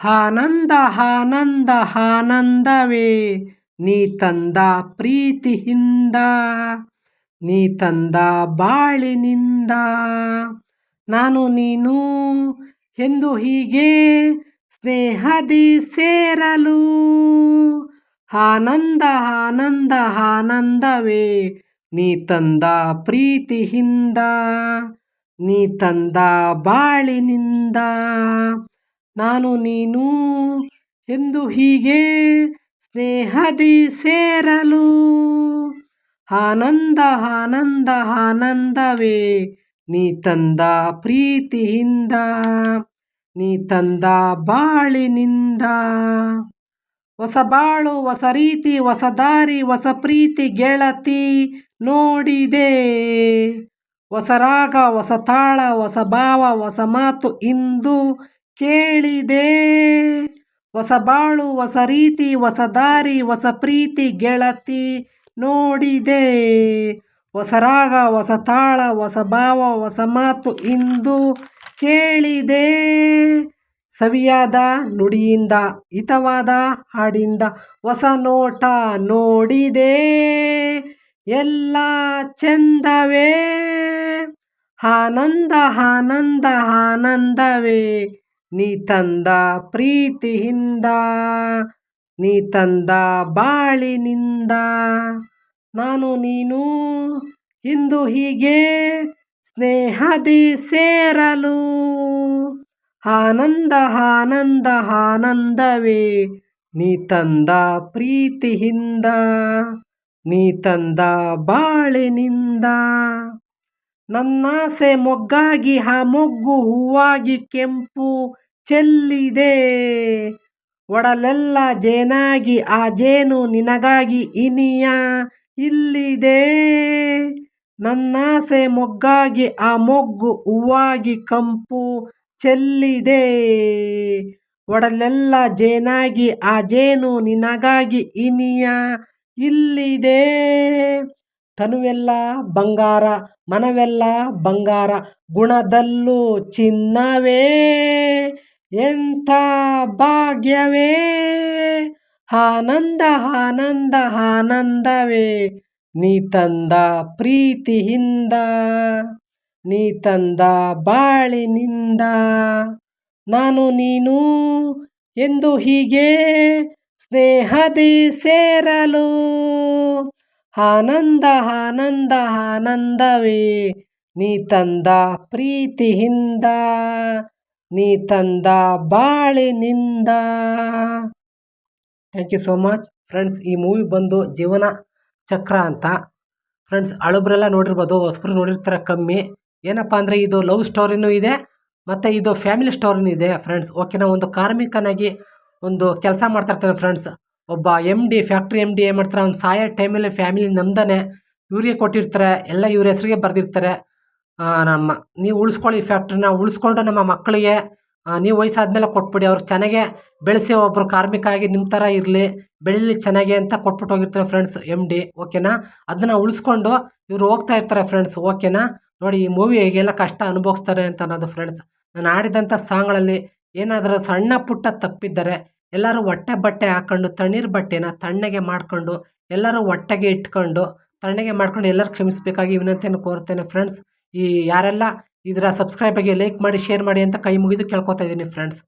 ಆನಂದ ಆನಂದ ಆನಂದವೇ ನೀ ತಂದ ಪ್ರೀತಿಯಿಂದ, ನೀ ತಂದ ಬಾಳಿನಿಂದ. ನಾನು ನೀನು ಎಂದು ಹೀಗೆ ಸ್ನೇಹದಿ ಸೇರಲು ಆನಂದ ಆನಂದ ಆನಂದವೇ ನೀ ತಂದ ಪ್ರೀತಿಯಿಂದ, ನೀ ತಂದ ಬಾಳಿನಿಂದ. ನಾನು ನೀನು ಎಂದು ಹೀಗೆ ಸ್ನೇಹದಿ ಸೇರಲು. ಆನಂದ ಆನಂದ, ಆನಂದವೇ ನೀ ತಂದ ಪ್ರೀತಿಯಿಂದ, ನೀ ತಂದ ಬಾಳಿನಿಂದ. ಹೊಸ ಬಾಳು, ಹೊಸ ರೀತಿ, ಹೊಸ ದಾರಿ, ಹೊಸ ಪ್ರೀತಿ ಗೆಳತಿ ನೋಡಿದೆ. ಹೊಸ ರಾಗ, ಹೊಸ ತಾಳ, ಹೊಸ ಭಾವ, ಹೊಸ ಮಾತು ಇಂದು ಕೇಳಿದೆ. ಹೊಸ ಬಾಳು, ಹೊಸ ರೀತಿ, ಹೊಸ ದಾರಿ, ಹೊಸ ಪ್ರೀತಿ, ಗೆಳತಿ ನೋಡಿದೆ. ಹೊಸ ರಾಗ, ಹೊಸ ತಾಳ, ಹೊಸ ಭಾವ, ಹೊಸ ಮಾತು ಇಂದು ಕೇಳಿದೆ. ಸವಿಯಾದ, ನುಡಿಯಿಂದ, ಹಿತವಾದ ಹಾಡಿಂದ ಹೊಸ ನೋಟ ನೋಡಿದೆ. ಎಲ್ಲ ಚಂದವೇ, ಆನಂದ ಆನಂದ, ಆನಂದವೇ. ನೀ ತಂದ ಪ್ರೀತಿಯಿಂದ, ನೀ ತಂದ ಬಾಳಿನಿಂದ. ನಾನು ನೀನು ಇಂದು ಹೀಗೆ ಸ್ನೇಹದಿ ಸೇರಲು, ಆನಂದ ಆನಂದ, ಆನಂದವೇ ನೀ ತಂದ ಪ್ರೀತಿಯಿಂದ, ನೀ ತಂದ ಬಾಳಿನಿಂದ. ನನ್ನಾಸೆ ಮೊಗ್ಗಾಗಿ, ಆ ಮೊಗ್ಗು ಹೂವಾಗಿ ಕೆಂಪು ಚೆಲ್ಲಿದೆ. ಒಡಲೆಲ್ಲ ಜೇನಾಗಿ, ಆ ಜೇನು ನಿನಗಾಗಿ ಇನಿಯ, ಇಲ್ಲಿದೆ. ನನ್ನಾಸೆ ಮೊಗ್ಗಾಗಿ, ಆ ಮೊಗ್ಗು ಹೂವಾಗಿ ಕಂಪು ಚೆಲ್ಲಿದೆ. ಒಡಲೆಲ್ಲ ಜೇನಾಗಿ, ಆ ಜೇನು ನಿನಗಾಗಿ ಇನಿಯ, ಇಲ್ಲಿದೆ. ತನುವೆಲ್ಲ ಬಂಗಾರ, ಮನವೆಲ್ಲ ಬಂಗಾರ, ಗುಣದಲ್ಲೂ ಚಿನ್ನವೇ. ಎಂಥ ಭಾಗ್ಯವೇ? ಆನಂದ ಆನಂದ, ಆನಂದವೇ. ನೀ ತಂದ ಪ್ರೀತಿಯಿಂದ, ನೀ ತಂದ ಬಾಳಿನಿಂದ. ನಾನು ನೀನು ಎಂದು ಹೀಗೆ ಸ್ನೇಹದಿ ಸೇರಲು. ಆನಂದ ಆನಂದ, ಆನಂದವೇ. ನೀ ತಂದ ಪ್ರೀತಿಯಿಂದ ನೀ ತಂದ ಬಾಳಿನಿಂದ. Thank you so much friends ಈ ಮೂವಿ ಬಂದು ಜೀವನ ಚಕ್ರ ಅಂತ. ಫ್ರೆಂಡ್ಸ್ ಅಳಬ್ರೆಲ್ಲ ನೋಡಿರ್ಬೋದು, ಹೊಸಬ್ರು ನೋಡಿರ್ತಾರೆ ಕಮ್ಮಿ. ಏನಪ್ಪ ಅಂದರೆ ಇದು ಲವ್ ಸ್ಟೋರಿನೂ ಇದೆ, ಮತ್ತು ಇದು ಫ್ಯಾಮಿಲಿ ಸ್ಟೋರಿನೂ ಇದೆ ಫ್ರೆಂಡ್ಸ್ ಓಕೆನಾ ಒಂದು ಕಾರ್ಮಿಕನಾಗಿ ಒಂದು ಕೆಲಸ ಮಾಡ್ತಾಯಿರ್ತಾನೆ ಫ್ರೆಂಡ್ಸ್ ಒಬ್ಬ M D factory M D ಏನು ಮಾಡ್ತಾರೆ, ಅವ್ನು ಸಾಯೋ ಟೈಮಲ್ಲಿ ಫ್ಯಾಮಿಲಿ ನಮ್ದೇ ಇವ್ರಿಗೆ ಕೊಟ್ಟಿರ್ತಾರೆ, ಎಲ್ಲ ಇವ್ರ ಹೆಸ್ರಿಗೆ ಬರೆದಿರ್ತಾರೆ. ನಮ್ಮ, ನೀವು ಉಳಿಸ್ಕೊಳ್ಳಿ ಫ್ಯಾಕ್ಟ್ರಿನ ಉಳಿಸ್ಕೊಂಡು ನಮ್ಮ ಮಕ್ಕಳಿಗೆ ನೀವು ವಯಸ್ಸಾದ್ಮೇಲೆ ಕೊಟ್ಬಿಡಿ. ಅವ್ರಿಗೆ ಚೆನ್ನಾಗೆ ಬೆಳೆಸಿ ಒಬ್ಬರು ಕಾರ್ಮಿಕ ಆಗಿ ನಿಮ್ಮ ಥರ ಇರಲಿ, ಬೆಳೀಲಿ ಚೆನ್ನಾಗಿ ಅಂತ ಕೊಟ್ಬಿಟ್ಟು ಹೋಗಿರ್ತಾರೆ ಫ್ರೆಂಡ್ಸ್ ಎಂ ಡಿ ಓಕೆನಾ ಅದನ್ನ ಉಳಿಸ್ಕೊಂಡು ಇವರು ಹೋಗ್ತಾ ಇರ್ತಾರೆ ಫ್ರೆಂಡ್ಸ್ ಓಕೆನಾ ನೋಡಿ, ಈ ಮೂವಿ ಹೇಗೆಲ್ಲ ಕಷ್ಟ ಅನುಭವಿಸ್ತಾರೆ ಅಂತ ಅನ್ನೋದು ಫ್ರೆಂಡ್ಸ್ ನಾನು ಆಡಿದಂಥ ಸಾಂಗ್ಗಳಲ್ಲಿ ಏನಾದರೂ ಸಣ್ಣ ಪುಟ್ಟ ತಪ್ಪಿದ್ದರೆ ಎಲ್ಲರೂ ಹೊಟ್ಟೆ ಬಟ್ಟೆ ಹಾಕ್ಕೊಂಡು ತಣ್ಣೀರು ಬಟ್ಟೆನ ತಣ್ಣಗೆ ಮಾಡಿಕೊಂಡು, ಎಲ್ಲರೂ ಹೊಟ್ಟೆಗೆ ಇಟ್ಕೊಂಡು, ತಣ್ಣಗೆ ಮಾಡ್ಕೊಂಡು ಎಲ್ಲರೂ ಕ್ಷಮಿಸಬೇಕಾಗಿ ವಿನಂತಿಯನ್ನು ಕೋರ್ತೇನೆ ಫ್ರೆಂಡ್ಸ್ ಈ ಯಾರೆಲ್ಲ ಇದರ ಸಬ್ಸ್ಕ್ರೈಬ್ ಆಗಿ ಲೈಕ್ ಮಾಡಿ ಶೇರ್ ಮಾಡಿ ಅಂತ ಕೈ ಮುಗಿದು ಕೇಳ್ಕೊತಾ ಇದ್ದೀನಿ ಫ್ರೆಂಡ್ಸ್